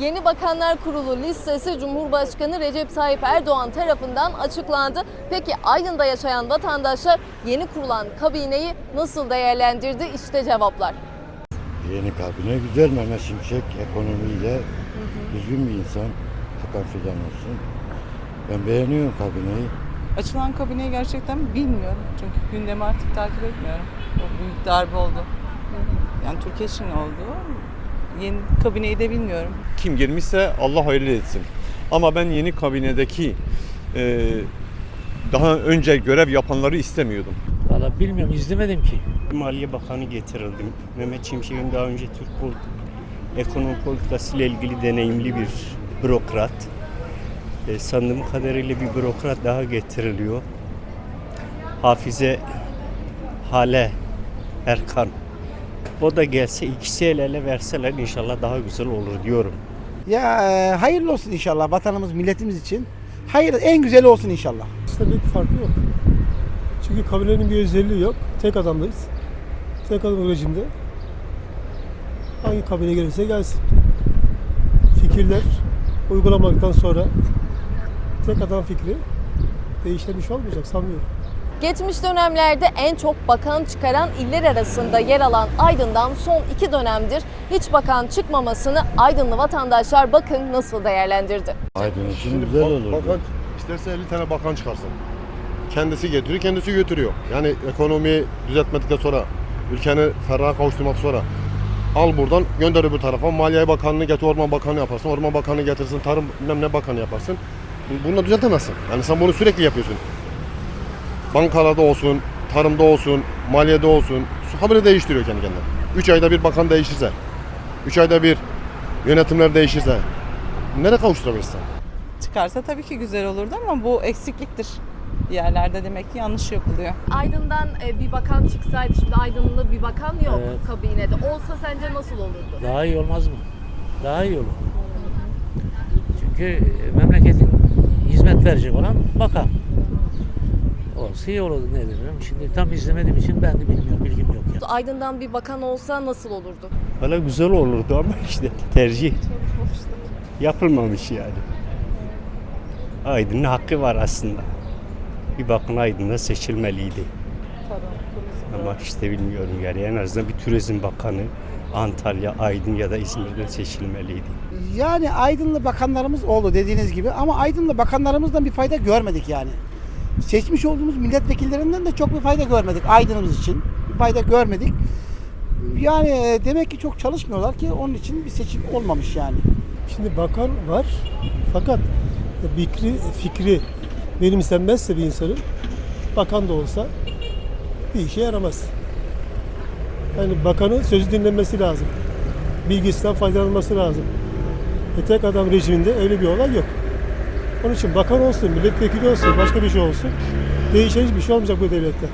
Yeni Bakanlar Kurulu listesi Cumhurbaşkanı Recep Tayyip Erdoğan tarafından açıklandı. Peki Aydın'da yaşayan vatandaşlar yeni kurulan kabineyi nasıl değerlendirdi? İşte cevaplar. Yeni kabine güzel Mehmet Şimşek ekonomiyle düzgün bir insan. Hakan Fidan olsun. Ben beğeniyorum kabineyi. Açılan kabineyi gerçekten bilmiyorum. Çünkü gündemi artık takip etmiyorum. O büyük darbe oldu. Yani Türkiye için oldu. Yeni kabineyi de bilmiyorum. Kim girmişse Allah hayırlı etsin. Ama ben yeni kabinedeki e, daha önce görev yapanları istemiyordum. Valla bilmiyorum izlemedim ki. Maliye Bakanı getirildi. Mehmet Şimşek'in daha önce Türk pol- ekonomi politikası ile ilgili deneyimli bir bürokrat. E, sandığım kadarıyla bir bürokrat daha getiriliyor. Hafize Hale Erkan. O da gelse ikisi el ele verseler inşallah daha güzel olur diyorum. Ya e, hayırlı olsun inşallah vatanımız, milletimiz için. Hayır, en güzeli olsun inşallah. İkisinde büyük bir farkı yok. Çünkü kabinenin bir özelliği yok. Tek adamdayız. Tek adam rejimde. Hangi kabine gelirse gelsin. Fikirler uygulamadıktan sonra tek adam fikri şey olmayacak sanmıyorum. Geçmiş dönemlerde en çok bakan çıkaran iller arasında yer alan Aydın'dan son iki dönemdir hiç bakan çıkmamasını Aydınlı vatandaşlar bakın nasıl değerlendirdi. Aydın için Şimdi güzel bak- olurdu. Bakan isterse 50 tane bakan çıkarsın. Kendisi getiriyor, kendisi götürüyor. Yani ekonomiyi düzeltmedikten sonra, ülkeni ferraha kavuşturmak sonra al buradan gönder öbür tarafa. Maliye Bakanlığı getir, Orman Bakanı yaparsın. Orman Bakanı getirsin, Tarım bilmem ne bakanı yaparsın. Bunu da düzeltemezsin. Yani sen bunu sürekli yapıyorsun. Bankalarda olsun, tarımda olsun, maliyede olsun. Su haberi değiştiriyor kendi kendine. 3 ayda bir bakan değişirse, 3 ayda bir yönetimler değişirse nereye kavuşturabilirsin? Çıkarsa tabii ki güzel olurdu ama bu eksikliktir. Yerlerde demek ki yanlış yapılıyor. Aydın'dan e, bir bakan çıksaydı şimdi Aydın'da bir bakan yok Evet. kabinede. Olsa sence nasıl olurdu? Daha iyi olmaz mı? Daha iyi olur. Çünkü e, memleketin hizmet verecek olan bakan. Olsa iyi olurdu ne derim. Şimdi tam izlemediğim için ben de bilmiyorum, bilgim yok ya. Aydın'dan bir bakan olsa nasıl olurdu? Valla güzel olurdu ama işte tercih yapılmamış yani. Aydın'ın hakkı var aslında. Bir bakın Aydın'da seçilmeliydi. Ama işte bilmiyorum yani en azından bir turizm bakanı Antalya, Aydın ya da İzmir'den seçilmeliydi. Yani Aydınlı bakanlarımız oldu dediğiniz gibi ama Aydınlı bakanlarımızdan bir fayda görmedik yani. Seçmiş olduğumuz milletvekillerinden de çok bir fayda görmedik Aydın'ımız için. Bir fayda görmedik. Yani e, demek ki çok çalışmıyorlar ki onun için bir seçim olmamış yani. Şimdi bakan var fakat fikri, fikri benimsenmezse bir insanın bakan da olsa bir işe yaramaz. Yani bakanın sözü dinlenmesi lazım. Bilgisinden faydalanması lazım. E tek adam rejiminde öyle bir olay yok. Onun için bakan olsun, milletvekili olsun, başka bir şey olsun. Değişen hiçbir şey olmayacak bu devlette.